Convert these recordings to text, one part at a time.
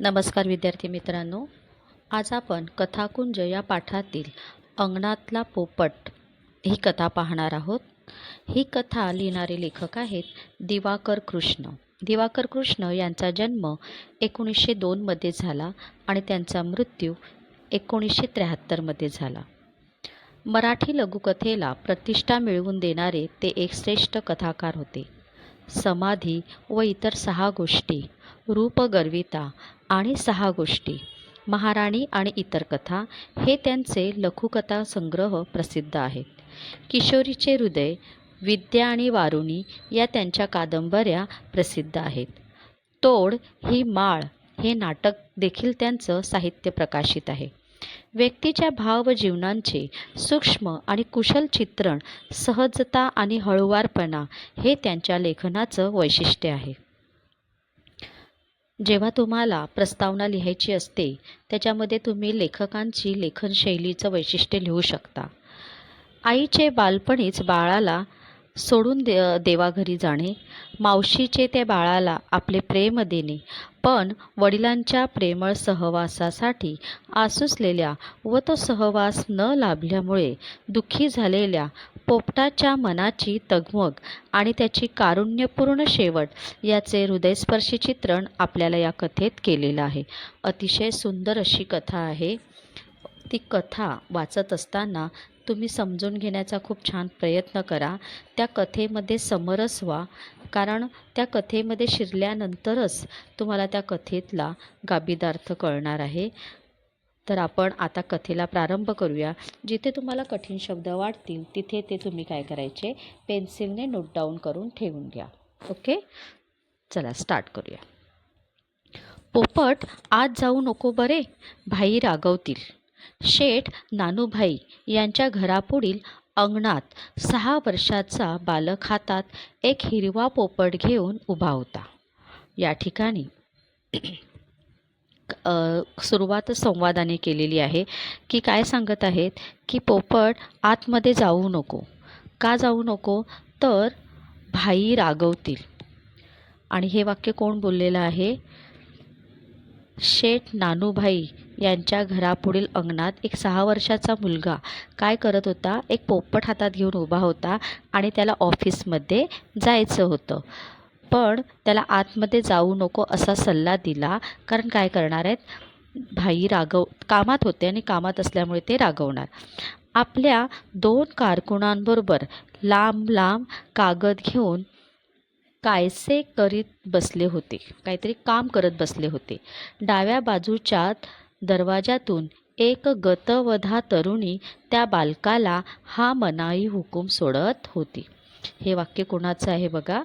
नमस्कार विद्यार्थी मित्रांनो आज आपण कथाकुंज या पाठातील अंगणातला पोपट ही कथा पाहणार आहोत. ही कथा लिहिणारे लेखक आहेत दिवाकर कृष्ण. दिवाकर कृष्ण यांचा जन्म एकोणीसशे दोनमध्ये झाला आणि त्यांचा मृत्यू एकोणीसशे त्र्याहत्तरमध्ये झाला. मराठी लघुकथेला प्रतिष्ठा मिळवून देणारे ते एक श्रेष्ठ कथाकार होते. समाधी व इतर सहा गोष्टी रूपगर्विता आणि सहा गोष्टी महाराणी आणि इतर कथा हे त्यांचे लघुकथा संग्रह प्रसिद्ध आहेत. किशोरीचे हृदय विद्या आणि वारुणी या त्यांच्या कादंबऱ्या प्रसिद्ध आहेत. तोड ही माळ हे नाटक देखील त्यांचं साहित्य प्रकाशित आहे. व्यक्तीच्या भाव व जीवनांचे सूक्ष्म आणि कुशल चित्रण सहजता आणि हळुवारपणा हे त्यांच्या लेखनाचं वैशिष्ट्य आहे. जेव्हा तुम्हाला प्रस्तावना लिहायची असते त्याच्यामध्ये तुम्ही लेखकांची लेखनशैलीचं वैशिष्ट्य लिहू शकता. आईचे बालपणीच बाळाला सोडून दे देवाघरी जाणे मावशीचे त्या बाळाला आपले प्रेम देणे पण वडिलांच्या प्रेमळ सहवासासाठी आसुसलेल्या व तो सहवास न लाभल्यामुळे दुःखी झालेल्या पोपटाच्या मनाची तगमग आणि त्याची कारुण्यपूर्ण शेवट याचे हृदयस्पर्शी चित्रण आपल्याला या कथेत केलेलं आहे. अतिशय सुंदर अशी कथा आहे. ती कथा वाचत असताना तुम्ही समजून घेण्याचा खूप छान प्रयत्न करा. त्या कथेमध्ये समरस व्हा कारण त्या कथेमध्ये शिरल्यानंतरच तुम्हाला त्या कथेतला गाबीदार्थ कळणार आहे. तर आपण आता कथेला प्रारंभ करूया. जिथे तुम्हाला कठीण शब्द वाटतील तिथे ते तुम्ही काय करायचे? पेन्सिलने नोट डाऊन करून ठेवून घ्या. ओके? चला स्टार्ट करूया. पोपट आज जाऊ नको बरे? भाई रागवतील. शेठ नानूभाई यांच्या घरापुढील अंगणात सहा वर्षाचा बालक हातात एक हिरवा पोपट घेऊन उभा होता. या ठिकाणी सुरुवात संवादाने केलेली आहे की काय सांगत आहेत की पोपट आतमध्ये जाऊ नको. का जाऊ नको? तर भाई रागवतील. आणि हे वाक्य कोण बोललेलं आहे? शेठ नानूभाई यांच्या घरापुढील अंगणात एक सहा वर्षाचा मुलगा काय करत होता? एक पोपट हातात घेऊन उभा होता आणि त्याला ऑफिसमध्ये जायचं होतं. पण त्याला आतमध्ये जाऊ नको असा सल्ला दिला. कारण काय करणार आहेत? भाई रागव कामात होते आणि कामात असल्यामुळे ते रागवणार. आपल्या दोन कारकुनांबरोबर लांब लांब कागद घेऊन कायसे करीत बसले होते. काहीतरी काम करत बसले होते. डाव्या बाजूच्या दरवाजातून एक गतवधा तरुणी त्या बालकाला हा मनाई हुकूम सोडत होती. हे वाक्य कोणाचं आहे बघा?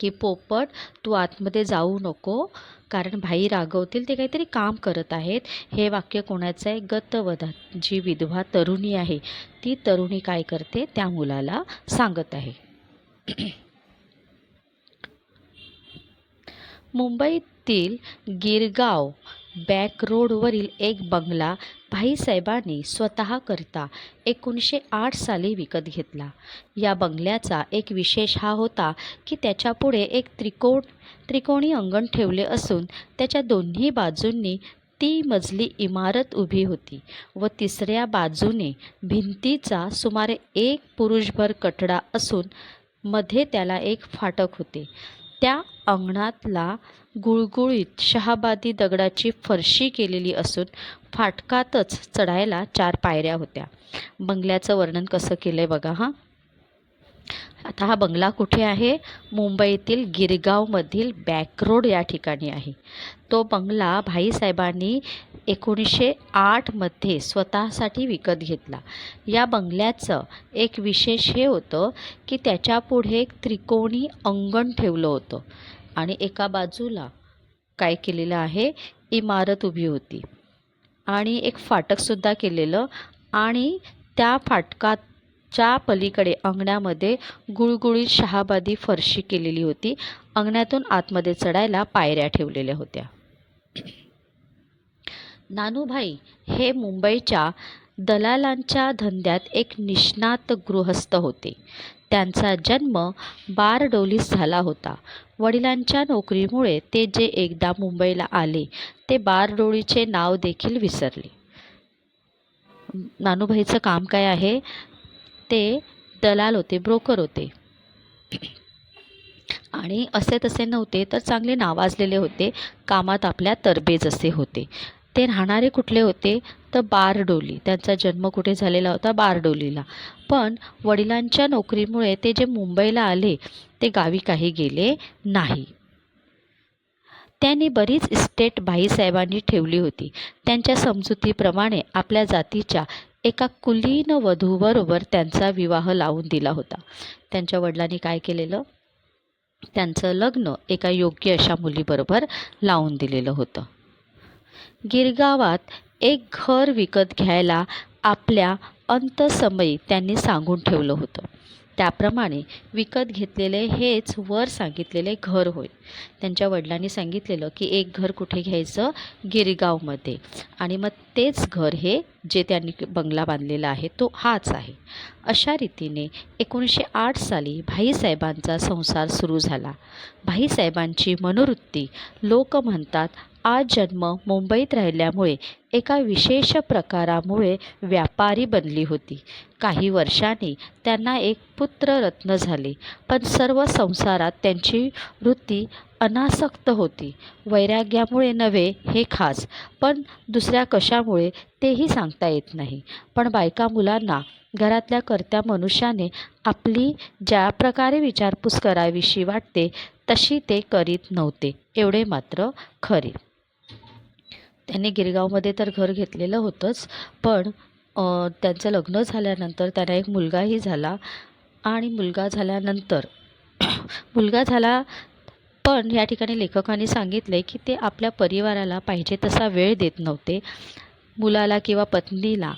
की पोपट तू आतमध्ये जाऊ नको कारण भाई रागवतील ते काहीतरी काम करत आहेत. हे वाक्य कोणाचं आहे? गतवधा जी विधवा तरुणी आहे. ती तरुणी काय करते? त्या मुलाला सांगत आहे. मुंबईतील गिरगाव बॅक रोडवरील एक बंगला भाईसाहेबांनी स्वतःकरता एकोणीसशे आठ साली विकत घेतला. या बंगल्याचा एक विशेष हा होता की त्याच्यापुढे एक त्रिकोण त्रिकोणी अंगण ठेवले असून त्याच्या दोन्ही बाजूंनी ती मजली इमारत उभी होती व तिसऱ्या बाजूने भिंतीचा सुमारे एक पुरुषभर कठडा असून मध्ये त्याला एक फाटक होते. त्या अंगणातला गुळगुळीत शहाबादी दगडाची फरशी केलेली असून फाटकातच चढायला चार पायऱ्या होत्या. बंगल्याचं वर्णन कसं केलं आहे बघा हां? आता हा बंगला कुठे आहे? मुंबईतील गिरगावमधील बॅकरोड या ठिकाणी आहे. तो बंगला भाईसाहेबांनी एकोणीसशे आठमध्ये स्वतःसाठी विकत घेतला. या बंगल्याचं एक विशेष हे होतं की त्याच्यापुढे एक त्रिकोणी अंगण ठेवलं होतं आणि एका बाजूला काय केलेलं आहे? इमारत उभी होती. आणि एक फाटकसुद्धा केलेलं आणि त्या फाटकात च्या पलीकडे अंगणामध्ये गुळगुळीत शहाबादी फरशी केलेली होती. अंगणातून आतमध्ये चढायला पायऱ्या ठेवलेल्या होत्या. नानूभाई हे मुंबईच्या दलालांच्या धंद्यात एक निष्णात गृहस्थ होते. त्यांचा जन्म बारडोलीस झाला होता. वडिलांच्या नोकरीमुळे ते जे एकदा मुंबईला आले ते बारडोलीचे नाव देखील विसरले. नानूभाईचं काम काय आहे? ते दलाल होते ब्रोकर होते. आणि असे तसे नव्हते तर चांगले नावाजलेले होते. कामात आपल्या तरबेज असे होते. ते राहणारे कुठले होते? तर बारडोली. त्यांचा जन्म कुठे झालेला होता? बारडोलीला. पण वडिलांच्या नोकरीमुळे ते जे मुंबईला आले ते गावी काही गेले नाही. त्यांनी बरीच इस्टेट भाईसाहेबांनी ठेवली होती. त्यांच्या समजुतीप्रमाणे आपल्या जातीच्या एका कुलीन वधूबरोबर त्यांचा विवाह लावून दिला होता. त्यांच्या वडिलांनी काय केलेलं? त्यांचं लग्न एका योग्य अशा मुलीबरोबर लावून दिलेलं होतं. गिरगावात एक घर विकत घ्यायला आपल्या अंतसमयी त्यांनी सांगून ठेवलं होतं. त्याप्रमाणे विकत घेतलेले हेच वर सांगितलेले घर होय. त्यांच्या वडिलांनी सांगितलेलं की एक घर कुठे घ्यायचं? गिरगावमध्ये. आणि मग तेच घर हे जे त्यांनी बंगला बांधलेला आहे तो हाच आहे. अशा रीतीने एकोणीसशे आठ साली भाईसाहेबांचा संसार सुरू झाला. भाईसाहेबांची मनोवृत्ती लोक म्हणतात आज जन्म मुंबईत राहिल्यामुळे एका विशेष प्रकारामुळे व्यापारी बनली होती. काही वर्षांनी त्यांना एक पुत्ररत्न झाले पण सर्व संसारात त्यांची वृत्ती अनासक्त होती. वैराग्यामुळे नव्हे हे खास पण दुसऱ्या कशामुळे तेही सांगता येत नाही. पण बायका मुलांना घरातल्या कर्त्या मनुष्याने आपली ज्या प्रकारे विचारपूस करावीशी वाटते तशी ते करीत नव्हते. एवढे मात्र खरे. त्यांनी गिरगावमध्ये तर घर घेतलेलं होतंच पण त्यांचं लग्न झाल्यानंतर त्यांना एक मुलगाही झाला आणि मुलगा झाल्यानंतर मुलगा झाला पण या ठिकाणी लेखकांनी सांगितले की ते आपल्या परिवाराला पाहिजे तसा वेळ देत नव्हते. मुलाला किंवा पत्नीला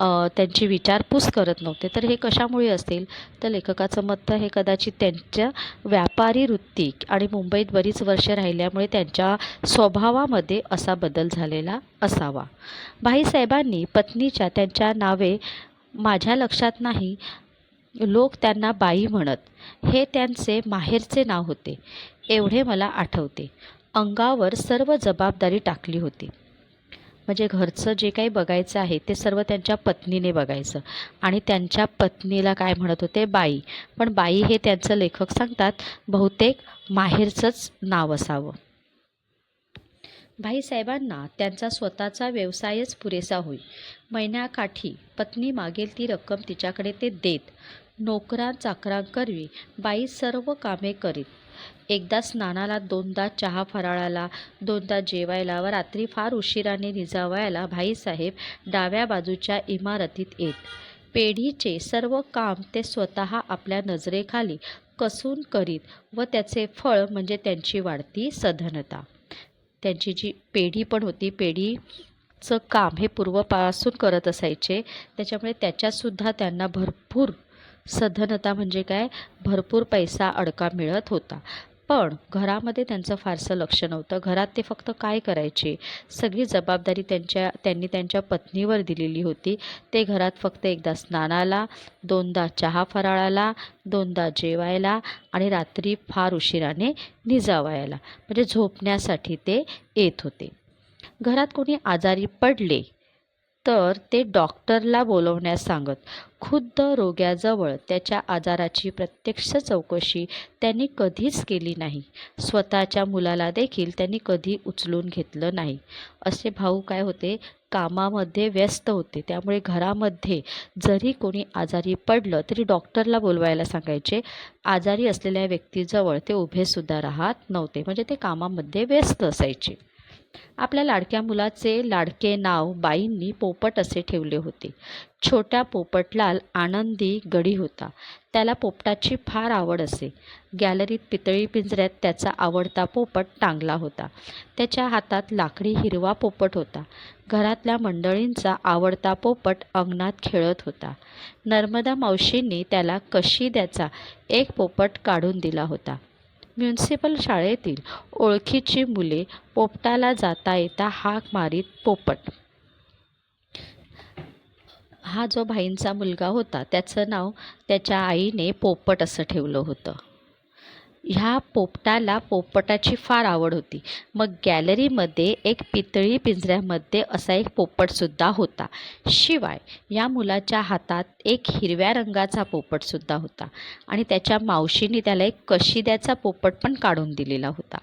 त्यांची विचारपूस करत नव्हते. तर हे कशामुळे असेल तर लेखकाचं मत हे कदाचित त्यांच्या व्यापारी वृत्ती आणि मुंबईत बरीच वर्ष राहिल्यामुळे त्यांच्या स्वभावामध्ये असा बदल झालेला असावा. भाईसाहेबांनी पत्नीच्या त्यांच्या नावे माझ्या लक्षात नाही. लोक त्यांना बाई म्हणत. हे त्यांचे माहेरचे नाव होते. एवढे मला आठवते. अंगावर सर्व जबाबदारी टाकली होती. म्हणजे घरचं जे काही बघायचं आहे ते सर्व त्यांच्या पत्नीने बघायचं. आणि त्यांच्या पत्नीला काय म्हणत होते? बाई. पण बाई हे त्यांचं लेखक सांगतात बहुतेक माहेरचंच नाव असावं. भाईसाहेबांना त्यांचा स्वतःचा व्यवसायच पुरेसा होई. महिन्याकाठी पत्नी मागेल ती रक्कम तिच्याकडे ते देत. नोकरा चाकरांकरवी बाई सर्व कामे करीत. एकदा स्नानाला दोनदा चहा फराळाला दोनदा जेवायला व रात्री फार उशिराने निजावायला भाईसाहेब डाव्या बाजूच्या इमारतीत येत. पेढीचे सर्व काम ते स्वतः आपल्या नजरेखाली कसून करीत व त्याचे फळ म्हणजे त्यांची वाढती सधनता. त्यांची जी पेढी पण होती पेढीचं काम हे पूर्वपासून करत असायचे त्याच्यामुळे त्याच्यातसुद्धा त्यांना भरपूर सधनता म्हणजे काय? भरपूर पैसा अडका मिळत होता. पण घरामध्ये त्यांचं फारसं लक्ष नव्हतं. घरात ते फक्त काय करायचे? सगळी जबाबदारी त्यांच्या त्यांनी त्यांच्या पत्नीवर दिलेली होती. ते घरात फक्त एकदा स्नानाला दोनदा चहा फराळाला दोनदा जेवायला आणि रात्री फार उशिराने निजावायला. म्हणजे झोपण्यासाठी ते येत होते. घरात कोणी आजारी पडले तर ते डॉक्टरला बोलवण्यास सांगत खुद्द रोग्याजवळ त्याच्या आजाराची प्रत्यक्ष चौकशी त्यांनी कधीच केली नाही. स्वतःच्या मुलाला देखील त्यांनी कधी उचलून घेतलं नाही. असे भाऊ काय होते? कामामध्ये व्यस्त होते. त्यामुळे घरामध्ये जरी कोणी आजारी पडलं तरी डॉक्टरला बोलवायला सांगायचे. आजारी असलेल्या व्यक्तीजवळ ते उभेसुद्धा राहत नव्हते. म्हणजे ते कामामध्ये व्यस्त असायचे. आपल्या लाडक्या मुलाचे लाडके नाव बाईंनी पोपट असे ठेवले होते. छोट्या पोपटलाल आनंदी गडी होता. त्याला पोपटाची फार आवड असे. गॅलरीत पितळी पिंजऱ्यात त्याचा आवडता पोपट टांगला होता. त्याच्या हातात लाकडी हिरवा पोपट होता. घरातल्या मंडळींचा आवडता पोपट अंगणात खेळत होता. नर्मदा मावशींनी त्याला कशी द्याचा एक पोपट काढून दिला होता. म्युन्सिपल शाळेतील ओळखीची मुले पोपटाला जाता येता हाक मारीत पोपट. हा जो भाईंचा मुलगा होता त्याचं नाव त्याच्या आईने पोपट असं ठेवलं होतं. ह्या पोपटाला पोपटाची फार आवड होती. मग गॅलरीमध्ये एक पितळी पिंजऱ्यामध्ये असा एक पोपटसुद्धा होता. शिवाय या मुलाच्या हातात एक हिरव्या रंगाचा पोपटसुद्धा होता आणि त्याच्या मावशीने त्याला एक कशिद्याचा पोपट पण काढून दिलेला होता.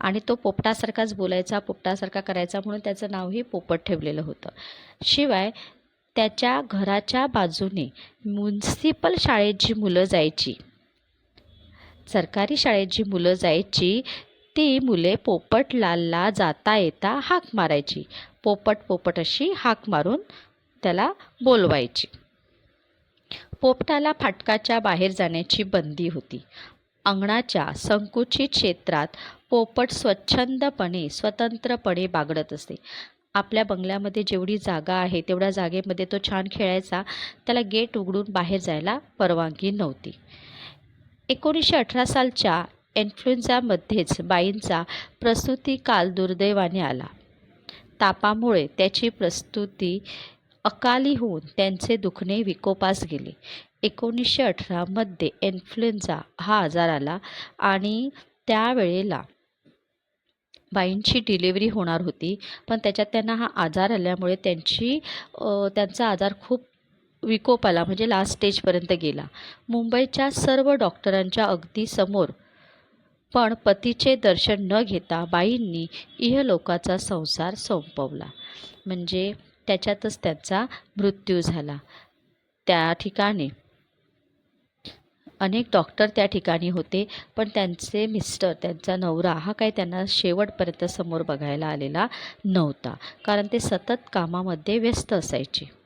आणि तो पोपटासारखाच बोलायचा पोपटासारखा करायचा म्हणून त्याचं नावही पोपट ठेवलेलं होतं. शिवाय त्याच्या घराच्या बाजूने म्युन्सिपल शाळेत जी मुलं जायची सरकारी शाळेत जी मुलं जायची ती मुले पोपटलालला जाता येता हाक मारायची. पोपट पोपट अशी हाक मारून त्याला बोलवायची. पोपटाला फाटकाच्या बाहेर जाण्याची बंदी होती. अंगणाच्या संकुचित क्षेत्रात पोपट स्वच्छंदपणे स्वतंत्रपणे बागडत असते. आपल्या बंगल्यामध्ये जेवढी जागा आहे तेवढ्या जागेमध्ये तो छान खेळायचा. त्याला गेट उघडून बाहेर जायला परवानगी नव्हती. एकोणीसशे अठरा सालच्या इन्फ्लुएन्झामध्येच बाईंचा प्रसूतिकाल दुर्दैवाने आला. तापामुळे त्याची प्रस्तुती अकाली होऊन त्यांचे दुखणे विकोपास गेले. एकोणीसशे अठरामध्ये इन्फ्लुएन्झा हा आजार आला आणि त्यावेळेला बाईंची डिलिव्हरी होणार होती पण त्याच्यात त्यांना हा आजार आल्यामुळे त्यांची त्यांचा आजार खूप विकोपाला म्हणजे लास्ट स्टेजपर्यंत गेला. मुंबईच्या सर्व डॉक्टरांच्या अगदी समोर. पण पतीचे दर्शन न घेता बाईंनी इहलोकाचा संसार संपवला. म्हणजे त्याच्यातच त्यांचा मृत्यू झाला. त्या ठिकाणी. अनेक डॉक्टर त्या ठिकाणी होते पण त्यांचे मिस्टर त्यांचा नवरा हा काही त्यांना शेवटपर्यंत समोर बघायला आलेला नव्हता. कारण ते सतत कामामध्ये व्यस्त असायचे.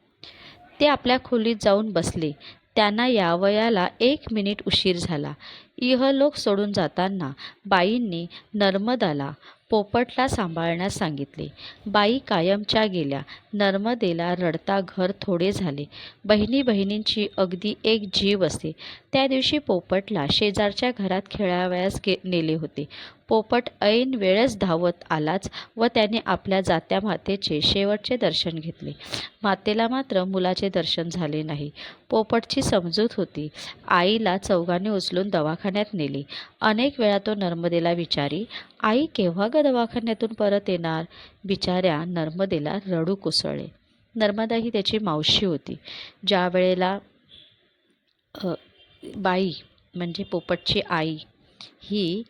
ते आपल्या खोलीत जाऊन बसले. त्यांना यावयाला एक मिनिट उशीर झाला. इहलोक सोडून जाताना बाईंनी नर्मदाला पोपटला सांभाळण्यास सांगितले. बाई कायमच्या गेल्या. नर्मदेला रडता घर थोडे झाले. बहिणी बहिणींची अगदी एक जीव असे. त्या दिवशी पोपटला शेजारच्या घरात खेळावयास गे नेले होते. पोपट ऐन वेळेस धावत आलाच व त्याने आपल्या जात्या मातेचे शेवटचे दर्शन घेतले. मातेला मात्र मुलाचे दर्शन झाले नाही. पोपटची समजूत होती. आईला चौघाने उचलून दवाखान्यात नेली. अनेक वेळा तो नर्मदेला विचारी आई केव्हा ग दवाखान्यातून परत येणार? बिचाऱ्या नर्मदेला रडू कोसळले. नर्मदा ही त्याची मावशी होती. ज्या वेळेला बाई म्हणजे पोपटची आई ही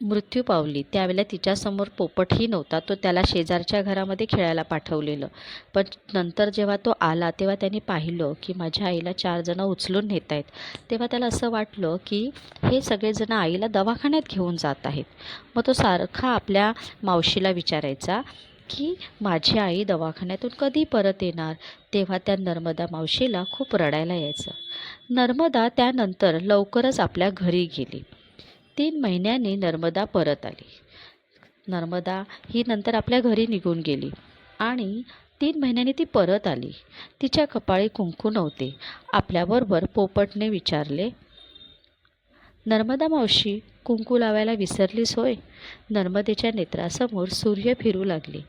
मृत्यू पावली. त्यावेळेला तिच्यासमोर पोपटही नव्हता. तो त्याला शेजारच्या घरामध्ये खेळायला पाठवलेलं. पण नंतर जेव्हा तो आला तेव्हा त्याने पाहिलं की माझ्या आईला चार जणं उचलून नेत आहेत. तेव्हा त्याला असं वाटलं की हे सगळेजणं आईला दवाखान्यात घेऊन जात आहेत. मग तो सारखा आपल्या मावशीला विचारायचा की माझी आई दवाखान्यातून कधी परत येणार? तेव्हा त्या नर्मदा मावशीला खूप रडायला यायचं. नर्मदा त्यानंतर लवकरच आपल्या घरी गेली. तीन महिन्यांनी नर्मदा परत आली. नर्मदा ही नंतर आपल्या घरी निघून गेली आणि तीन महिन्यांनी ती परत आली. तिच्या कपाळी कुंकू नव्हते. आपल्याबरोबर पोपटने विचारले नर्मदा मावशी कुंकू लावायला विसरलीस होय नर्मदेच्या नेत्रासमोर सूर्य फिरू लागले.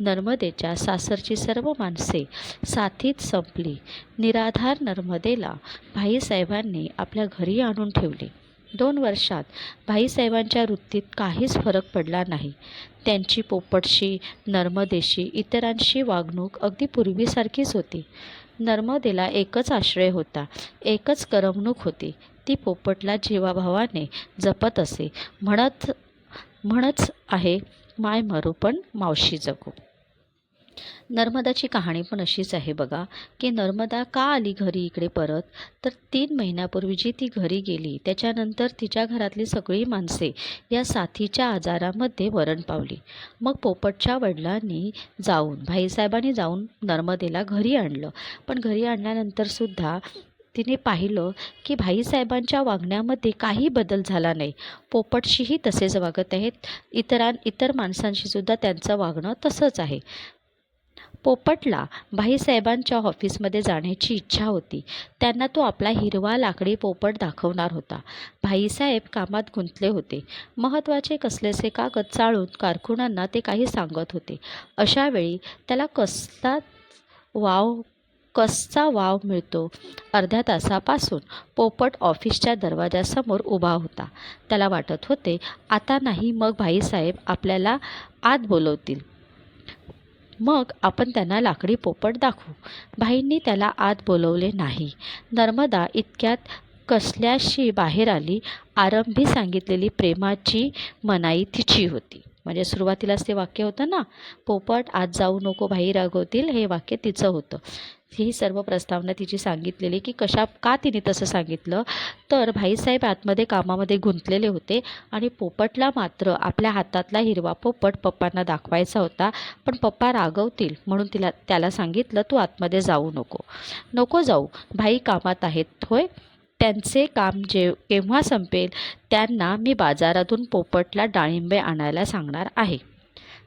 नर्मदेच्या सासरची सर्व माणसे साथीत संपली. निराधार नर्मदेला भाईसाहेबांनी आपल्या घरी आणून ठेवले. दोन वर्षात भाईसाहेबांच्या वृत्तीत काहीच फरक पडला नाही. त्यांची पोपटशी नर्मदेशी इतरांशी वागणूक अगदी पूर्वीसारखीच होती. नर्मदेला एकच आश्रय होता एकच करमणूक होती. ती पोपटला जीवाभावाने जपत असे म्हणत म्हणच आहे माय मरू पण मावशी जगू. नर्मदाची कहाणी पण अशीच आहे बघा की नर्मदा का आली घरी इकडे परत? तर तीन महिन्यापूर्वी जी ती घरी गेली त्याच्यानंतर तिच्या घरातली सगळी माणसे या साथीच्या आजारामध्ये मरण पावली. मग पोपटच्या वडिलांनी जाऊन भाईसाहेबांनी जाऊन नर्मदेला घरी आणलं. पण घरी आणल्यानंतरसुद्धा तिने पाहिलं की भाईसाहेबांच्या वागण्यामध्ये काही बदल झाला नाही. पोपटशीही तसेच वागत आहेत. इतरां इतर माणसांशीसुद्धा त्यांचं वागणं तसंच आहे. पोपटला भाईसाहेबांच्या ऑफिसमध्ये जाण्याची इच्छा होती. त्यांना तो आपला हिरवा लाकडी पोपट दाखवणार होता. भाईसाहेब कामात गुंतले होते. महत्त्वाचे कसलेसे कागद चाळून कारकुनांना ते काही सांगत होते. अशावेळी त्याला कसला वाव कसचा वाव मिळतो? अर्ध्या तासापासून पोपट ऑफिसच्या दरवाजासमोर उभा होता. त्याला वाटत होते आता नाही मग भाईसाहेब आपल्याला आत बोलवतील. मग आपण त्यांना लाकडी पोपट दाखवू. भाईंनी त्याला आत बोलवले नाही. नर्मदा इतक्यात कसल्याशी बाहेर आली. आरंभी सांगितलेली प्रेमाची मनाई तिची होती. म्हणजे सुरुवातीलाच ते वाक्य होतं ना पोपट आत जाऊ नको भाई रागवतील. हे वाक्य तिचं होतं. ही सर्व प्रस्तावना तिची सांगितलेली की कशा का तिने तसं सांगितलं? तर भाईसाहेब आतमध्ये कामामध्ये गुंतलेले होते आणि पोपटला मात्र आपल्या हातातला हिरवा पोपट पप्पांना दाखवायचा होता पण पप्पा रागवतील म्हणून तिला त्याला सांगितलं तू आतमध्ये जाऊ नको. नको जाऊ. भाई कामात आहेत. होय. त्यांचे काम जे केव्हा संपेल त्यांना मी बाजारातून पोपटला डाळिंबे आणायला सांगणार आहे.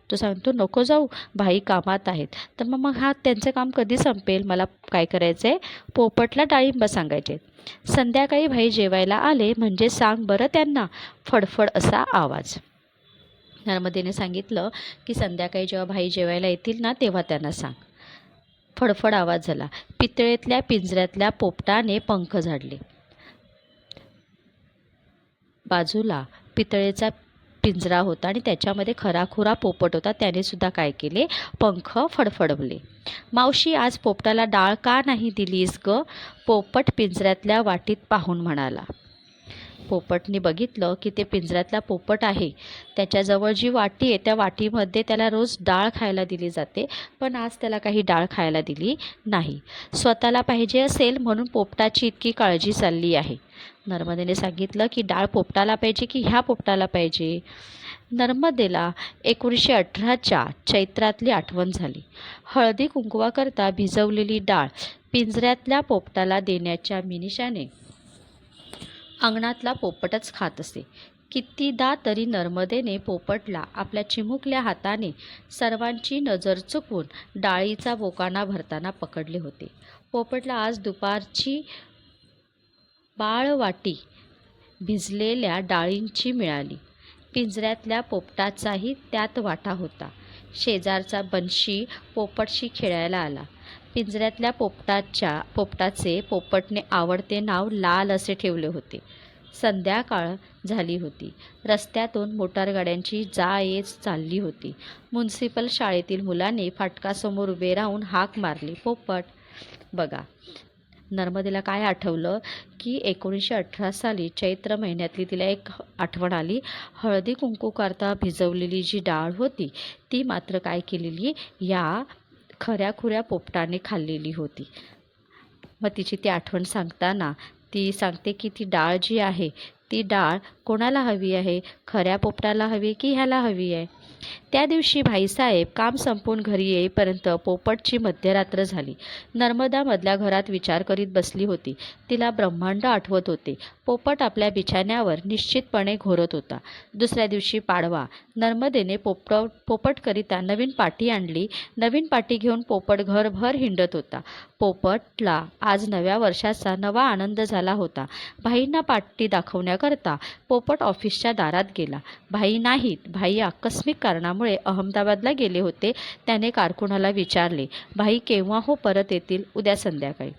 तो सांगतो नको जाऊ भाई कामात आहेत. तर मग मग हा त्यांचं काम कधी संपेल? मला काय करायचं आहे पोपटला डाळिंब सांगायचे. संध्याकाळी भाई जेवायला आले म्हणजे सांग बरं त्यांना. फडफड असा आवाज. नर्मदेने सांगितलं की संध्याकाळी जेव्हा भाई जेवायला येतील ना तेव्हा त्यांना सांग. फडफड आवाज झाला. पितळेतल्या पिंजऱ्यातल्या पोपटाने पंख झाडले. बाजूला पितळेचा पिंजरा होता आणि त्याच्यामध्ये खराखुरा पोपट होता. त्याने सुद्धा काय केले? पंख फडफडवले. मावशी आज पोपटाला डाळ का नाही दिलीस ग? पोपट पिंजऱ्यातल्या वाटीत पाहून म्हणाला. पोपटने बघितलं की ते पिंजऱ्यातला पोपट आहे. त्याच्याजवळ जी वाटी आहे त्या वाटीमध्ये त्याला रोज डाळ खायला दिली जाते पण आज त्याला काही डाळ खायला दिली नाही. स्वतःला पाहिजे असेल म्हणून पोपटाची इतकी काळजी चालली आहे. नर्मदेने सांगितलं की डाळ पोपटाला पाहिजे की ह्या पोपटाला पाहिजे? नर्मदेला एकोणीसशे अठराच्या चैत्रातली आठवण झाली. हळदी कुंकवाकरता भिजवलेली डाळ पिंजऱ्यातल्या पोपटाला देण्याच्या मिनिशाने अंगणातला पोपटच खात असे. कितीदा तरी नर्मदेने पोपटला आपल्या चिमुकल्या हाताने सर्वांची नजर चुकवून डाळीचा बोकाना भरताना पकडले होते. पोपटला आज दुपारची बाळवाटी भिजलेल्या डाळींची मिळाली. पिंजऱ्यातल्या पोपटाचाही त्यात वाटा होता. शेजारचा बनशी पोपटशी खेळायला आला. पिंजऱ्यातल्या पोपटाच्या पोपटाचे पोपटने आवडते नाव लाल असे ठेवले होते. संध्याकाळ झाली होती. रस्त्यातून मोटारगाड्यांची जा येच चालली होती. म्युन्सिपल शाळेतील मुलाने फाटकासमोर उभे राहून हाक मारली. पोपट बघा नर्मदेला काय आठवलं की एकोणीसशे अठरा साली चैत्र महिन्यातली तिला एक आठवण आली. हळदी कुंकू करता भिजवलेली जी डाळ होती ती मात्र काय केलेली? या खऱ्याखुऱ्या पोपटाने खाल्लेली होती. मग तिची ती आठवण सांगताना ती सांगते की ती डाळ जी आहे ती डाळ कोणाला हवी आहे? खऱ्या पोपटाला हवी की ह्याला हवी आहे? त्या दिवशी भाईसाहेब काम संपून घरी येईपर्यंत पोपटची मध्यरात्र झाली. नर्मदामधल्या घरात विचार करीत बसली होती. तिला ब्रह्मांड आठवत होते. पोपट आपल्या बिछाण्यावर निश्चितपणे घोरत होता. दुसऱ्या दिवशी पाडवा. नर्मदेने पोपट पोपटकरिता नवीन पाटी आणली. नवीन पाटी घेऊन पोपट घरभर हिंडत होता. पोपटला आज नव्या वर्षाचा नवा आनंद झाला होता. भाईंना पाटी दाखवण्याकरता पोपट ऑफिसच्या दारात गेला. भाई नाहीत. भाई आकस्मिक कारणामुळे अहमदाबादला गेले होते त्याने कारकुनाला विचारले भाई केव्हा हो परत येतील? उद्या संध्याकाळी.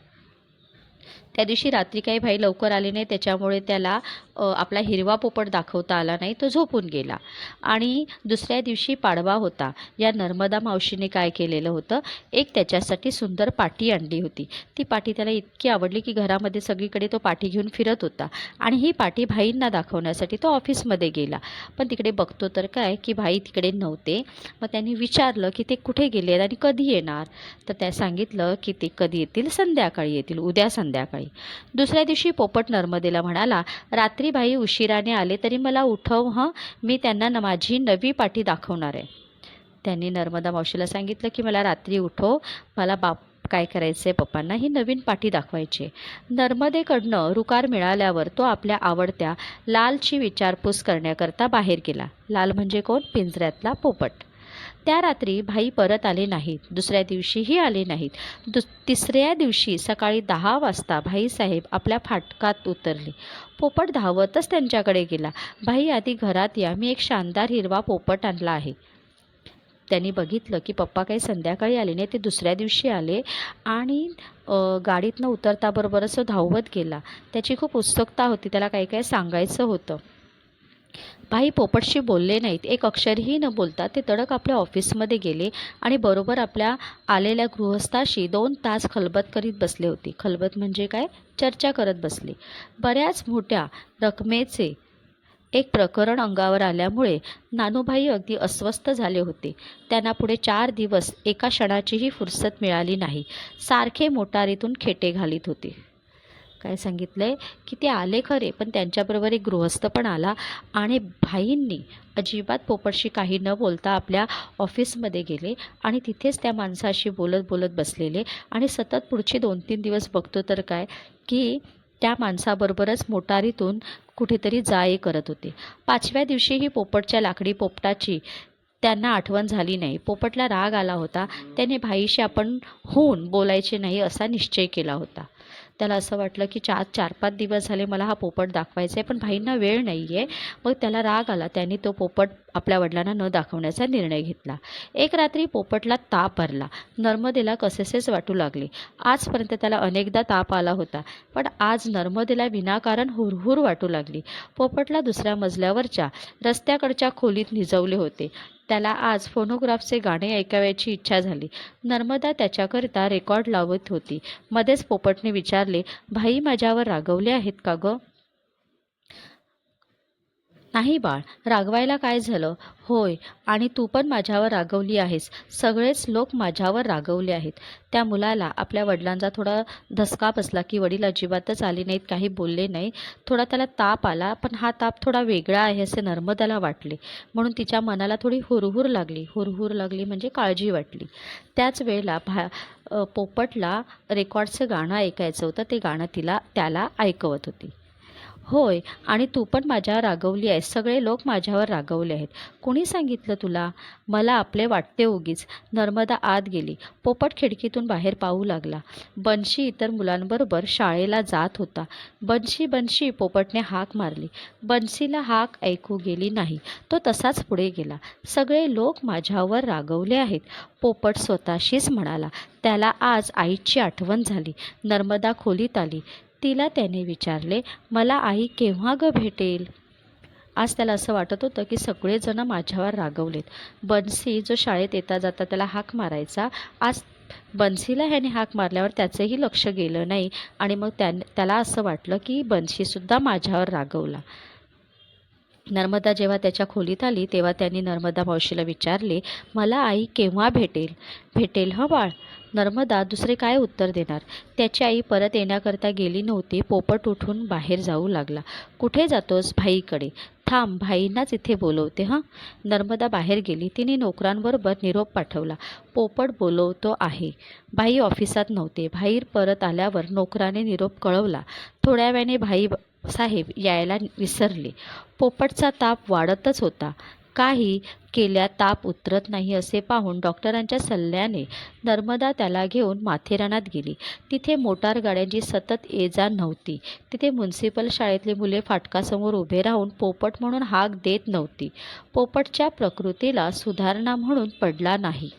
त्या दिवशी रात्री काही भाई लवकर आले नाही त्याच्यामुळे त्याला आपला हिरवा पोपट दाखवता आला नाही तो झोपून गेला. आणि दुसऱ्या दिवशी पाडवा होता. या नर्मदा मावशीने काय केलेलं होतं? एक त्याच्यासाठी सुंदर पाठी आणली होती. ती पाठी त्याला इतकी आवडली की घरामध्ये सगळीकडे तो पाठी घेऊन फिरत होता. आणि ही पाठी भाईंना दाखवण्यासाठी तो ऑफिसमध्ये गेला. पण तिकडे बघतो तर काय की भाई तिकडे नव्हते. मग त्यांनी विचारलं की ते कुठे गेले आणि कधी येणार? तर त्या सांगितलं की ते कधी येतील? संध्याकाळी येतील. उद्या संध्याकाळी. दुसऱ्या दिवशी पोपट नर्मदेला म्हणाला रात्री भाई उशिराने आले तरी मला उठव हं? मी त्यांना न माझी नवी पाठी दाखवणार आहे. त्यांनी नर्मदा मावशीला सांगितलं की मला रात्री उठव मला बाप काय करायचंय पप्पांना ही नवीन पाठी दाखवायची नर्मदेकडनं रुकार मिळाल्यावर तो आपल्या आवडत्या लालची विचारपूस करण्याकरता बाहेर गेला. लाल म्हणजे कोण? पिंजऱ्यातला पोपट. त्या रात्री भाई परत आले नाहीत. दुसऱ्या दिवशीही आले नाहीत. दुस तिसऱ्या दिवशी सकाळी दहा वाजता भाईसाहेब आपल्या फाटकात उतरले. पोपट धावतच त्यांच्याकडे गेला. भाई आधी घरात या मी एक शानदार हिरवा पोपट आणला आहे. त्यांनी बघितलं की पप्पा काही संध्याकाळी आले नाही ते दुसऱ्या दिवशी आले आणि गाडीतनं उतरताबरोबरच तो धावत गेला. त्याची खूप उत्सुकता होती त्याला काही काही सांगायचं होतं. भाई पोपटशी बोलले नाहीत. एक अक्षरही न बोलता ते तडक आपल्या ऑफिसमध्ये गेले आणि बरोबर आपल्या आलेल्या गृहस्थाशी दोन तास खलबत करीत बसले होते. खलबत म्हणजे काय? चर्चा करत बसले. बऱ्याच मोठ्या रकमेचे एक प्रकरण अंगावर आल्यामुळे नानूभाई अगदी अस्वस्थ झाले होते. त्यांना पुढे चार दिवस एका क्षणाचीही फुरसत मिळाली नाही. सारखे मोटारीतून खेटे घालीत होते. काय सांगितलंय की ते आले खरे पण त्यांच्याबरोबर एक गृहस्थ पण आला आणि भाईंनी अजिबात पोपटशी काही न बोलता आपल्या ऑफिसमध्ये गेले आणि तिथेच त्या माणसाशी बोलत बोलत बसलेले. आणि सतत पुढचे दोन तीन दिवस बघतो तर काय की त्या माणसाबरोबरच मोटारीतून कुठेतरी जाये करत होते. पाचव्या दिवशीही पोपटच्या लाकडी पोपटाची त्यांना आठवण झाली नाही. पोपटला राग आला होता. त्याने भाईशी आपण होऊन बोलायचे नाही असा निश्चय केला होता. त्याला असं वाटलं की चार चार पाच दिवस झाले मला हा पोपट दाखवायचा आहे पण भाईंना वेळ नाही आहे मग त्याला राग आला. त्याने तो पोपट आपल्या वडिलांना न दाखवण्याचा निर्णय घेतला. एक रात्री पोपटला ताप भरला नर्मदेला कसेसेच वाटू लागले. आजपर्यंत त्याला अनेकदा ताप आला होता पण आज नर्मदेला विनाकारण हुरहुर वाटू लागली. पोपटला दुसऱ्या मजल्यावरच्या रस्त्याकडच्या खोलीत निजवले होते. त्याला आज फोनोग्राफचे गाणे ऐकावयाची इच्छा झाली. नर्मदा त्याच्याकरिता रेकॉर्ड लावत होती. मध्येच पोपटने विचारले भाई माझ्यावर रागवले आहेत का गं? नाही बाळ रागवायला काय झालं? होय आणि तू पण माझ्यावर रागवली आहेस. सगळेच लोक माझ्यावर रागवले आहेत. त्या मुलाला आपल्या वडिलांचा थोडा धसका बसला की वडील अजिबातच आले नाहीत काही बोलले नाही. थोडा त्याला ताप आला पण हा ताप थोडा वेगळा आहे असे नर्मदाला वाटले. म्हणून तिच्या मनाला थोडी हुरहुर लागली. हुरहुर लागली म्हणजे काळजी वाटली. त्याच वेळेला भा पोपटला रेकॉर्डचं गाणं ऐकायचं होतं. ते गाणं तिला त्याला ऐकवत होती. होय आणि तू पण माझ्यावर रागवली आहेस. सगळे लोक माझ्यावर रागवले आहेत. कोणी सांगितलं तुला? मला आपले वाटते उगीच. नर्मदा आत गेली. पोपट खिडकीतून बाहेर पाहू लागला. बन्शी इतर मुलांबरोबर शाळेला जात होता. बन्शी बन्शी पोपटने हाक मारली. बन्सीला हाक ऐकू गेली नाही. तो तसाच पुढे गेला. सगळे लोक माझ्यावर रागवले आहेत. पोपट स्वतःशीच म्हणाला. त्याला आज आईची आठवण झाली. नर्मदा खोलीत आली. तिला त्याने विचारले मला आई केव्हा ग भेटेल? आज त्याला असं वाटत होतं की सगळेजण माझ्यावर रागवलेत. बन्सी जो शाळेत येता जाता त्याला हाक मारायचा आज बन्सीला ह्याने हाक मारल्यावर त्याचंही लक्ष गेलं नाही आणि मग त्या त्याला असं वाटलं की बन्सीसुद्धा माझ्यावर रागवला. नर्मदा जेव्हा त्याच्या खोलीत आली तेव्हा त्यांनी नर्मदा मावशीला विचारले मला आई केव्हा भेटेल? भेटेल हं बाळ? नर्मदा दुसरे काय उत्तर देणार? त्याची आई परत येण्याकरता गेली नव्हती पोपट उठून बाहेर जाऊ लागला. कुठे जातोस भाईकडे? थांब भाईंनाच इथे बोलवते हां नर्मदा बाहेर गेली. तिने नोकरांबरोबर निरोप पाठवला. पोपट बोलवतो आहे. भाई ऑफिसात नव्हते. भाई परत आल्यावर नोकराने निरोप कळवला. थोड्या वेळाने भाई साहेब यायला विसरले. पोपटचा ताप वाढतच होता. काही केल्या ताप उतरत नाही असे पाहून डॉक्टरांच्या सल्ल्याने नर्मदा त्याला घेऊन माथेरानात गेली. तिथे मोटार गाड्यांची सतत ये जा नव्हती. तिथे म्युन्सिपल शाळेतली मुले फाटकासमोर उभे राहून पोपट म्हणून हाक देत नव्हती. पोपटच्या प्रकृतीला सुधारणा म्हणून पडला नाही.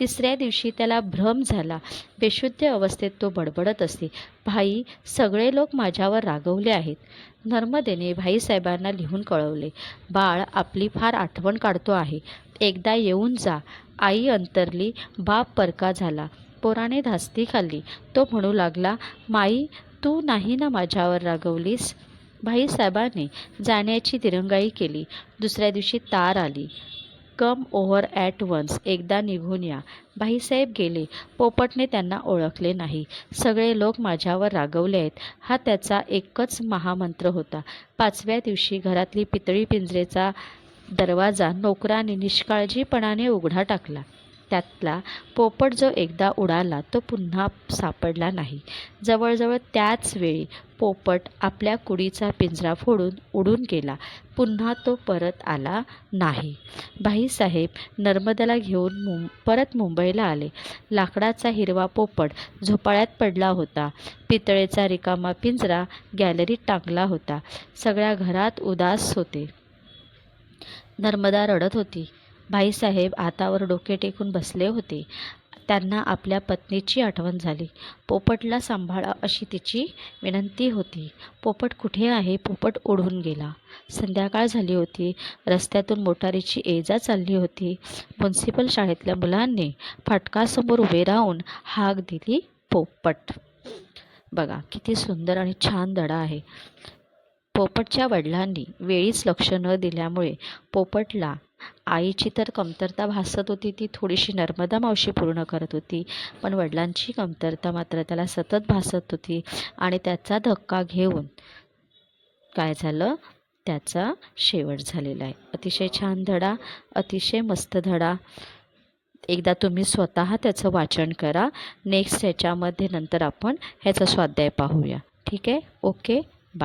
तिसऱ्या दिवशी त्याला भ्रम झाला. बेशुद्ध अवस्थेत तो बडबडत असे. भाई सगळे लोक माझ्यावर रागवले आहेत. नर्मदेने भाईसाहेबांना लिहून कळवले. बाळ आपली फार आठवण काढतो आहे. एकदा येऊन जा. आई अंतरली बाप परका झाला. पोराने धास्ती खाल्ली. तो म्हणू लागला माई तू नाही ना माझ्यावर रागवलीस? भाईसाहेबांनी जाण्याची दिरंगाई केली. दुसऱ्या दिवशी तार आली. कम ओव्हर ॲट वन्स एकदा निघून या. भाईसाहेब गेले. पोपटने त्यांना ओळखले नाही. सगळे लोक माझ्यावर रागवले आहेत. हा त्याचा एकच महामंत्र होता. पाचव्या दिवशी घरातली पितळी पिंजरेचा दरवाजा नोकराने निष्काळजीपणाने उघडा टाकला. त्यातला पोपट जो एकदा उडाला तो पुन्हा सापडला नाही. जवळजवळ त्याच वेळी पोपट आपल्या कुडीचा पिंजरा फोडून उडून गेला. पुन्हा तो परत आला नाही. भाईसाहेब नर्मदाला घेऊन मुं परत मुंबईला आले. लाकडाचा हिरवा पोपट झोपाळ्यात पडला होता. पितळेचा रिकामा पिंजरा गॅलरीत टांगला होता. सगळ्या घरात उदास होते. नर्मदा रडत होती. भाईसाहेब हातावर डोके टेकून बसले होते. त्यांना आपल्या पत्नीची आठवण झाली. पोपटला सांभाळा अशी तिची विनंती होती. पोपट कुठे आहे? पोपट ओढून गेला. संध्याकाळ झाली होती. रस्त्यातून मोटारीची एजा चालली होती. म्युन्सिपल शाळेतल्या मुलांनी फाटकासमोर उभे राहून हाक दिली पोपट. बघा किती सुंदर आणि छान धडा आहे. पोपटच्या वडिलांनी वेळीच लक्ष न दिल्यामुळे पोपटला आईची तर कमतरता भासत होती ती थोडीशी नर्मदा मावशी पूर्ण करत होती. पण वडिलांची कमतरता मात्र त्याला सतत भासत होती आणि त्याचा धक्का घेऊन काय झालं? त्याचा शेवट झालेला आहे. अतिशय छान धडा अतिशय मस्त धडा. एकदा तुम्ही स्वतः त्याचं वाचन करा. नेक्स्ट ह्याच्यामध्ये नंतर आपण ह्याचा स्वाध्याय पाहूया. ठीक आहे? ओके?